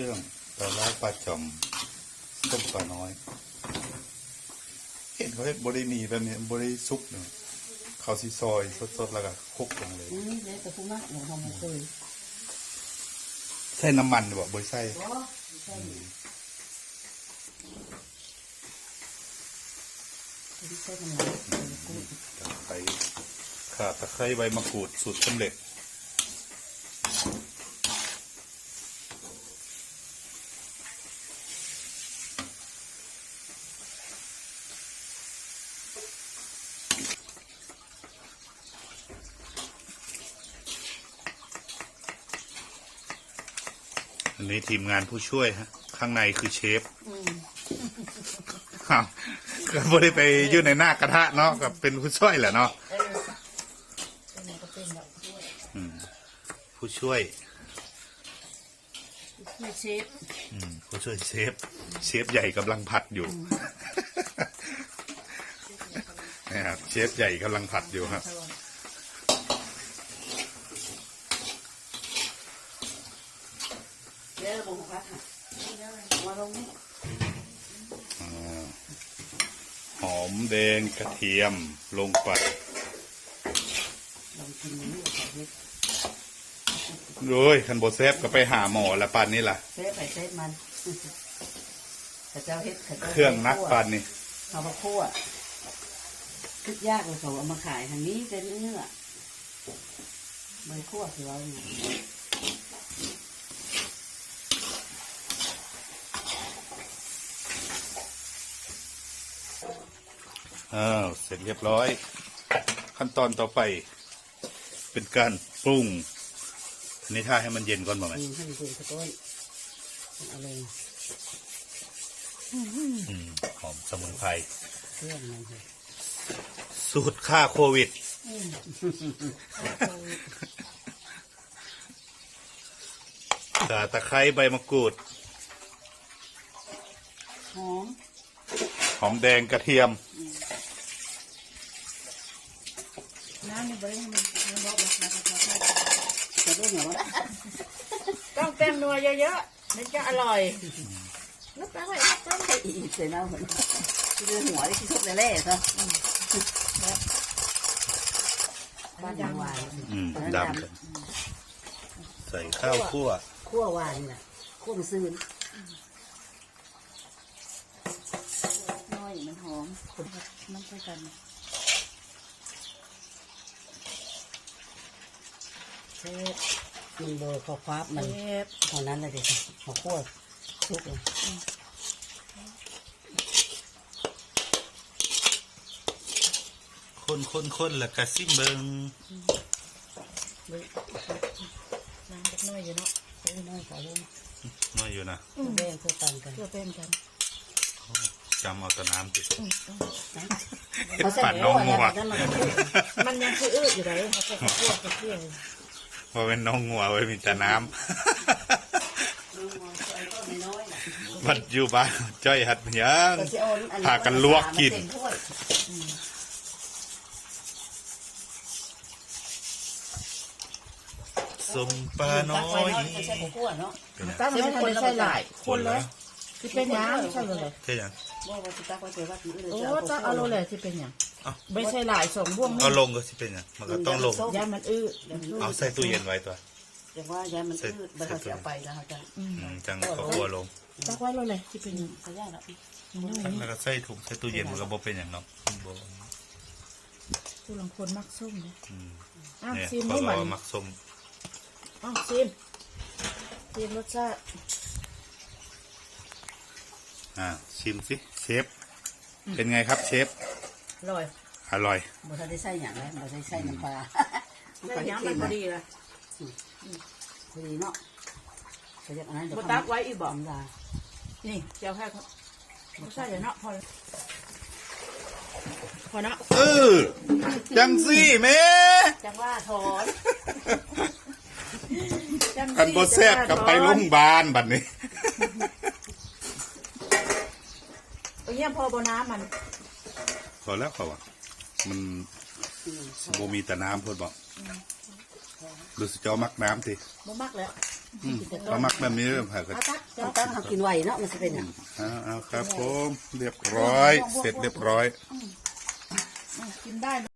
รื่องปลาร้าปลาจอมต้มปลาน้อย เห็นเขาเห็นบริมีแบบนี้บริซุปเนาะเขาซีซอยสดๆแล้วก็คลุกลงเลยอืมเดี๋ยวแต่ผู้มากหนูทำไม่เคยใส่น้ำมันบ่บริใส่บ่ใช่ไม่ใช่มันหลายกูตะไคร้ข่าตะไคร้ใบมะกรูดสูตรสำเร็จ อันนี้ทีมงานผู้ช่วยฮะ ข้างในคือเชฟอืมครับก็ไม่ได้ไปยื่นในหน้ากระทะเนาะกับเป็นผู้ช่วยแหละเนาะเออเป็นไงก็เป็นแบบด้วยอืมผู้ช่วยคือเชฟอืมผู้ช่วยเชฟ เชฟใหญ่กำลังผัดอยู่นะครับเชฟใหญ่กำลังผัดอยู่ครับ เดี๋ยวเราบอกว่าค่ะมาลงนี่อ่าหอมแดงกระเทียมลงไปลองกินนี่ใส่เฮ็ดโดยคันโบเซฟก็ไปหาหมอละปันนี่ล่ะเซฟไปเซฟมันข้าเจ้าเฮ็ดข้าเจ้าเครื่องนักปันนี่เอามาคั่วคึกยากเลยเขาเอามาขายทางนี้เป็นเนื้อไม่คั่วคือเราเนี่ย อ้าวเสร็จเรียบร้อย ขั้นตอนต่อไป เป็นการปรุงอันนี้ถ้าให้มันเย็นก่อนบ่ไหมอืมให้มันเป็นสะก้อยเอาลงอืมหอมสมุนไพรเครื่องมันเลยสูตรฆ่าโควิดข่าตะไคร้ใบมะกรูด หอมหอมแดงกระเทียม น้ำนี่บริให้มันมันบอกราคาราคาราคาจะได้เหนียวะต้องแป้งนัวเยอะๆมันจะอร่อยแล้วแป้งไว้แป้งใส่อีกใส่น้ำเหมือนที่ดูหัวที่ชุบเล่ๆซะบ้านยังหวานอืมดำใส่ข้าวคั่วคั่วหวานน่ะคั่วมันซื่นน้อยมันหอมคนน้ำใส่กัน เชฟมันโดยข้าวฟ้ามันเทปเท่านั้นเลยดิข้าวคั่วชุบเลยคนคนคนแล้วก็ซิมเบิงน้ำเล็กน้อยอยู่เนาะเอ้ยน้อยกว่าลูกน้อยอยู่นะแบ่งเพื่อปันกันเพื่อเป็นกันจำเอาแตะน้ำติดเขาใส่ปั่นน้องงัวนั่นมันก็มันยังคืออืดอยู่เลยเขาจะเขาคั่วเขาเคี่ยว เพราะเป็นน้องงัวไว้มีแต่น้ำน้อยๆน่ะบัดอยู่บ้านจ้อยหัดยังก็สิเอาอัพากันลวกกินเต็มถ้วยสมปลาน้อตักไว้ยเนาะไม่ใช่ข้าวคั่วเนาะเป็นไงตั้งไม่คนใส่หลายคนเลยที่เป็นหยังใช่เลยใช่ยังบ่ว่าสิตักไว้เดี๋ยวว่าสิอื่นโอ้จะเอาจะข้าวเอาคั่วโลเลยที่เป็นหยัง เอ้า ไม่ใช่หลายสองบ่วงเอาลงก็สิเป็นยังมันก็ต้องลง ยามันอืดเอาใส่ตู้เย็นไว้ตัวแต่ว่ายามันอืดบ่เขาสิเอาไปแล้วเขาจะอืมจังก็กลัวลงตักไว้โลเลยที่เป็นหยังเขาย่างแล้วอีกแล้วก็ใส่ถุงใส่ตู้เย็นมันก็บ่เป็นอย่างเนาะบ่ผู้ลังคนมักส้มเลยอืมอ้าวเนี่ยซีมเพดูราะเหมืเราอนมักส้มอ้าวซีมซีมรสชาติอ่าชิมสิเชฟเป็นไงครับเชฟ อร่อยอร่อยบ่ทันได้ใส่หยังแล้วบ่ได้ใส่น้ำปลาใส่หยังมันพอดีเลยพอดีเนาะเขาเรียกอันนั้นเดี๋ยวบตักไว้อีกบอกธรรมดานี่เจ้าแค่เขาใช่เลยเนาะพอแล้วพอเนาะเออจังสิแม่จังว่าถอนกันบ่แซ่บกับไปโรงพยาบาลบัดนี้โอ้ยเนี่ยพอบน้ำมัน พอแล้วเขาอะ มันโบมีแต่น้ำเพื่อนบอกดูสิเจ้ามักน้ำสิบ่มักแล้วเรามักแบบนี้ผ่ากันเอาตักเขากินไวเนาะมันจะเป็นอะเอาครับผมเรียบร้อย เสร็จเรียบร้อยกินได้